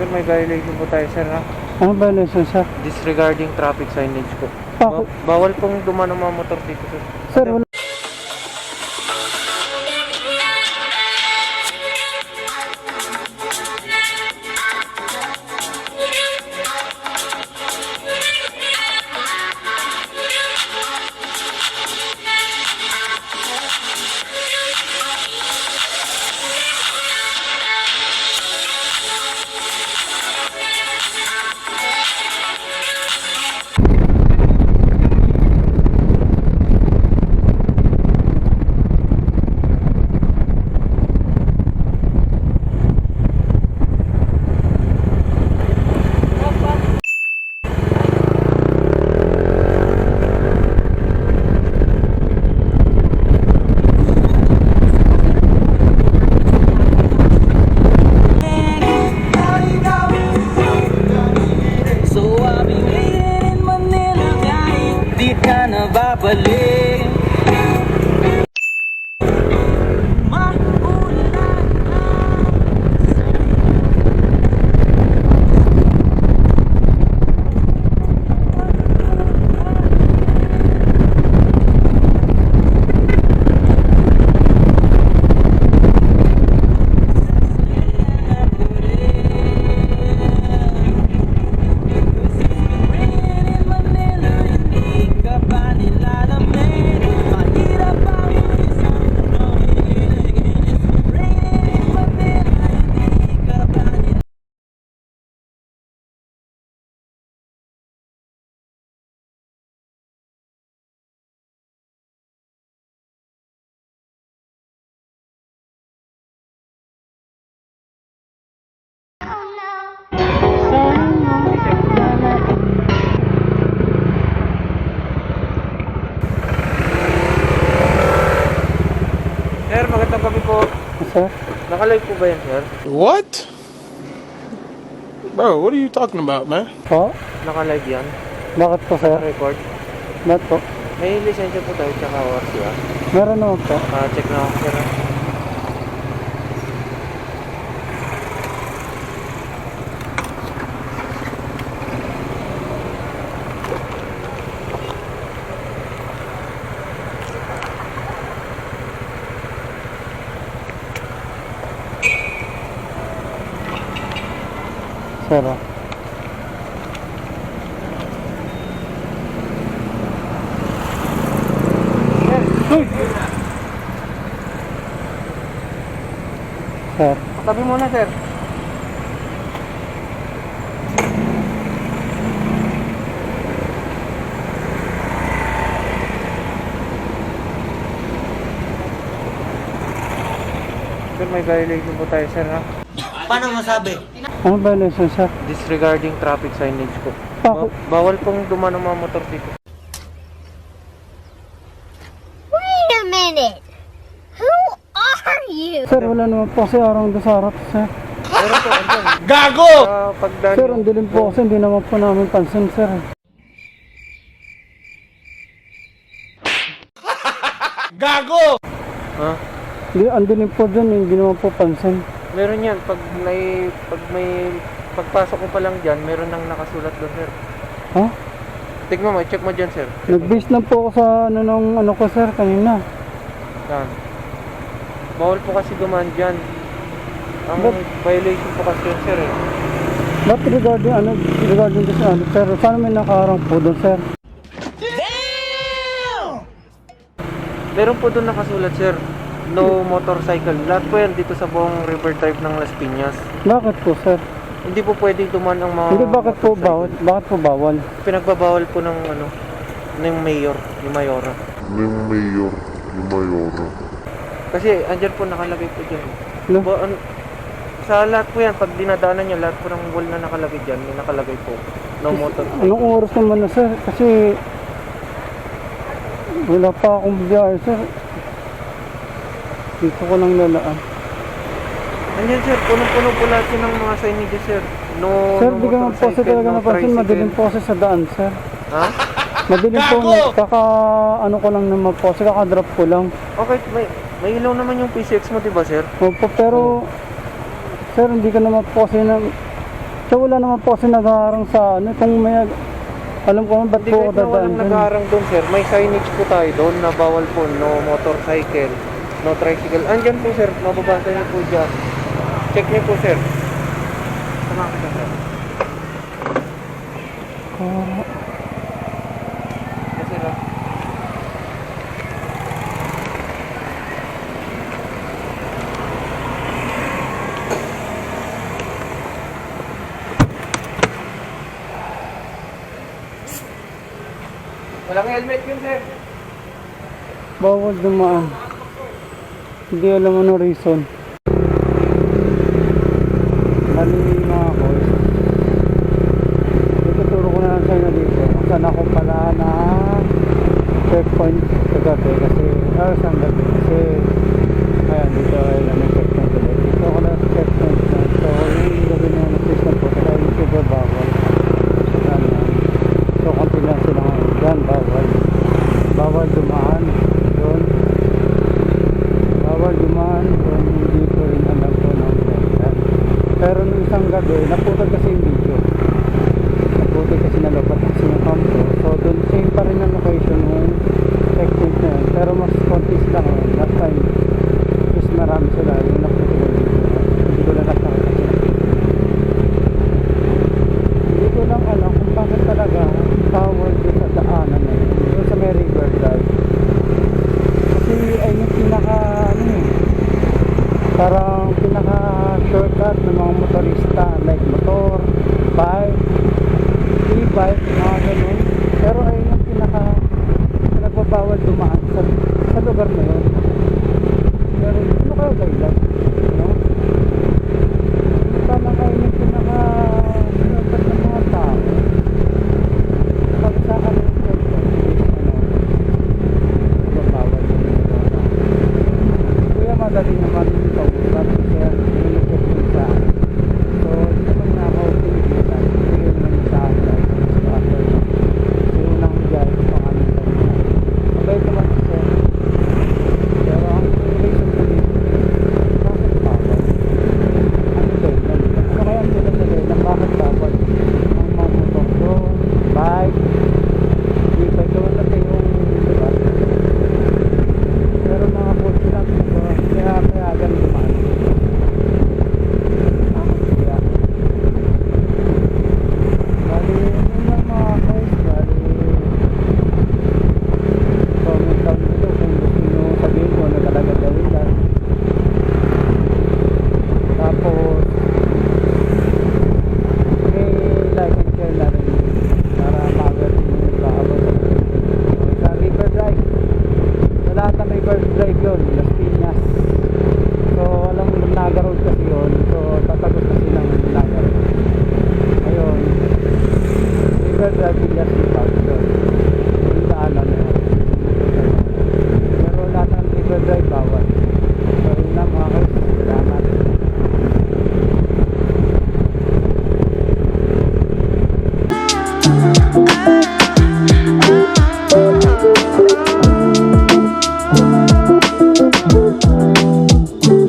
Sir, may violation po tayo, sir, ha? Ano ba lesson, sir? Disregarding traffic signage po. Bakit? Ba- bawal pong dumaan ng mga motor dito, sir. Sir, wala. Gabi po. Sir, Nakalive po ba yan, sir? What? Bro, what are you talking about, man? po? Nakalive yan? Bakit po, sir? Record? Bakit po? May lisensya po tayo, tsaka ORC, ah. Meron naman po. Ah, check na ako, sir. Oh. Sir, Tabi muna, sir. Sir, may violation po tayo, sir, ha? Paano masabi? ano ba sir? Disregarding traffic signage po. Bakit? Ba- bawal pong dumaan ng mga motor dito. Wait a minute. Who are you? Sir, wala naman po kasi arang doon sa harap, sir. Pero po, andyan. Gago! Pagdaan Sir, ang dilim po kasi hindi naman po namin pansin, sir. Gago! Ha? Hindi, ang dilim po dyan, hindi naman po pansin. Meron yan. Pag may, pag may, pagpasok ko pa lang dyan, meron nang nakasulat doon, sir. Ha? Tignan mo, check mo dyan, sir. Nag-base lang po ako sa ano nung ano ko, sir, kanina. Saan? Bawal po kasi dumaan dyan. Ang Ba't- violation po kasi yun, sir, eh. But regarding ano, regarding this ano, sir, sana may nakaharang po doon, sir. Meron po doon nakasulat, sir. No motorcycle. Lahat po yan dito sa buong river drive ng Las Piñas. Bakit po, sir? Hindi po pwedeng dumaan ang mga Hindi, bakit po motorcycle. bawal? Bakit po bawal? Pinagbabawal po ng ano, ng mayor, ni Mayora. ng mayor ni Mayora. Kasi andyan po nakalagay po dyan. No? Ba- an- sa lahat po yan, pag dinadaanan nyo, lahat po ng wall na nakalagay dyan, may nakalagay po. No motor. Anong oras naman na, sir? Kasi wala pa akong biyahe, sir. Dito ko lang lalaan. Anyan sir, punong-puno po lahat yun ng mga signage sir. No, sir, no di ka magpose talaga no napansin. Madaling pose sa daan, sir. Ha? Madaling po, kaka ano ko lang na mapose, kaka-drop ko lang. Okay, may, may ilaw naman yung PCX mo, di ba sir? Opo, pero, hmm. sir, hindi ka na mapose na, siya wala na mapose nagaharang sa ano, kung may, alam ko ba't po dadaan. Hindi kahit walang nagaharang doon, sir. May signage po tayo doon na bawal po, no motorcycle. No tricycle. Andiyan po sir, mababasa niyo po dyan. Check niyo po sir. Sama ko sir. Oh. Ah. Kasi. Walang helmet yun sir. Bawal dumaan hindi alam ano reason. Bali mga boys ituturo ko na lang sa inyo dito kung saan ako pala na checkpoint kagabi kasi ah, saan gabi? Pero nung isang gabi, naputol kasi yung. Goodbye. Biglag yun, Las Piñas. So, alam mo, Naga Road kasi yun. So, tatagos kasi ng Naga Road. Ayun. River Drive, Villas, Sipag.